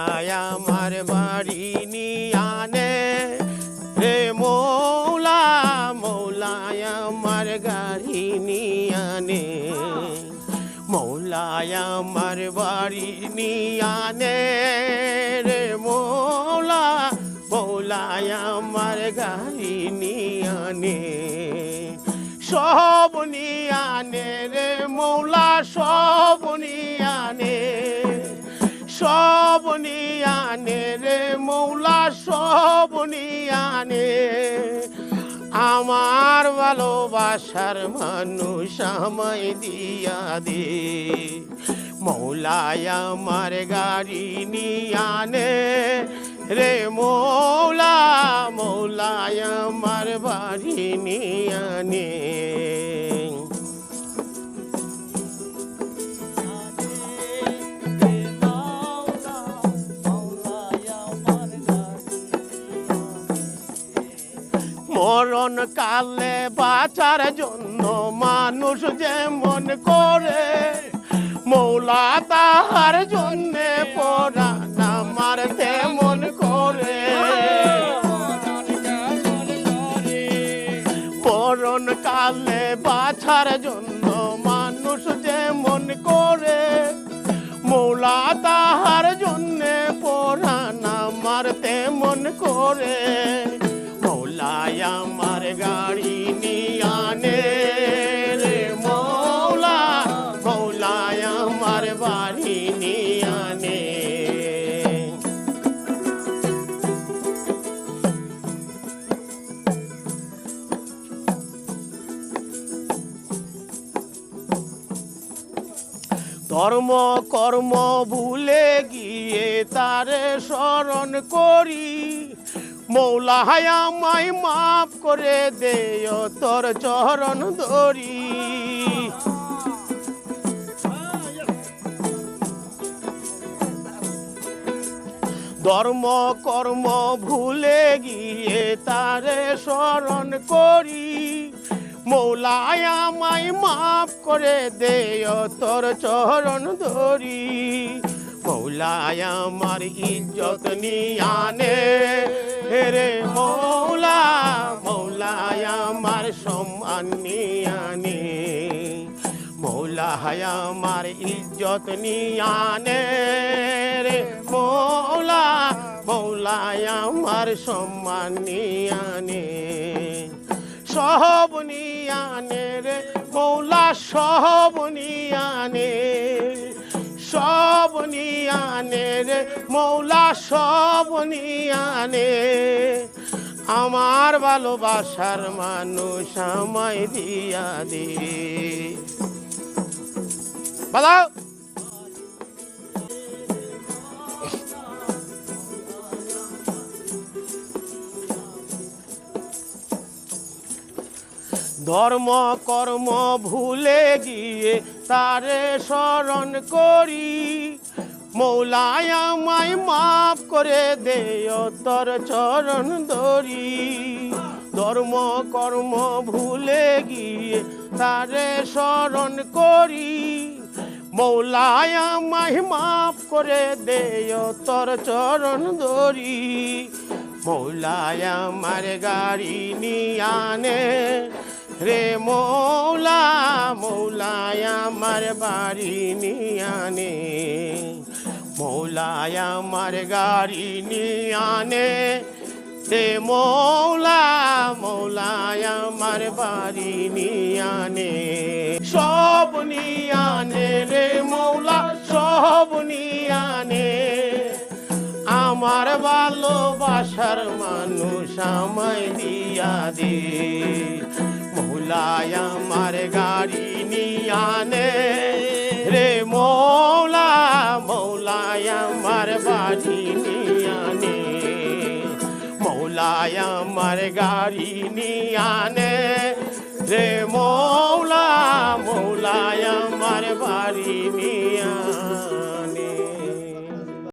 আমার বাড়ি নিয়ানে রে মৌলা, মৌলায় আমার গাড়ি নিয়ানে মৌলায় আমার বাড়ি নিয়ানে রে মৌলা, মৌলায় আমার গাড়ি নিয়ানে সব নিয়ানে রে মৌলা, সব নিয়ানে সব নিয়ানে রে, মৌলা সব নিয়ানে আমার ভালোবাসার মানুষ আমায় দিয়া দে। মৌলায় আমার গাড়ি নিয়ানে রে মৌলা, মৌলায় আমার বাড়ি নিয়ানে মরণ কালে বাঁচার জন্য মানুষ যেমন করে, মৌলা তাহার জন্য পরাণ আমার তেমন করে। মরণ কালে বাঁচার জন্য মানুষ যেমন করে, মৌলা তাহার জন্য পরাণ আমার তেমন করে। ধর্ম কর্ম ভুলে গিয়ে তারে স্মরণ করি। মৌলা আমায় মাফ করে দে তোর চরণ ধরি। ধর্ম কর্ম ভুলে গিয়ে তারে স্মরণ করি। মৌলায় আমায় মাফ করে দে তোর চরণ ধরি। মৌলায় আমার ইজ্জত নিয়ানে রে মৌলা, মৌলায় আমার সম্মান নিয়ানে মৌলা আমার ইজ্জত নিয়ানে রে মৌলা, মৌলায় আমার সম্মান নিয়ানে সব নিয়ানে রে মৌলা সব নিয়ানে সব নিয়ানে রে মৌলা সব নিয়ানে আমার ভালোবাসার মানুষ আমায় দিয়া দে। বাদাও ধর্ম, কর্ম ভুলে গিয়ে তারে স্মরণ করি। মৌলায় আমায় মাফ করে দে তোর চরণ ধরি। ধর্ম, কর্ম ভুলে গিয়ে তারে স্মরণ করি। মৌলায় আমায় মাফ করে দে তোর চরণ ধরি। মৌলায় আমার গাড়ি নিয়ানে রে মৌলা, মৌলায় আমার বাড়ি নিয়ানে মৌলায় আমার গাড়ি নিয়ানে রে মৌলা, মৌলায় আমার বাড়ি নিয়ানে সব নিয়ানে রে মৌলা, সব নিয়ানে আমার ভালোবাসার মানুষ আমায় দিয়া দে। মৌলায় আমার গাড়ি নিয়ানে রে মৌলা, মৌলায় আমার বাড়ি নিয়ানে মৌলায় আমার গাড়ি নিয়ানে রে মৌলা, মৌলায় আমার বাড়ি নিয়া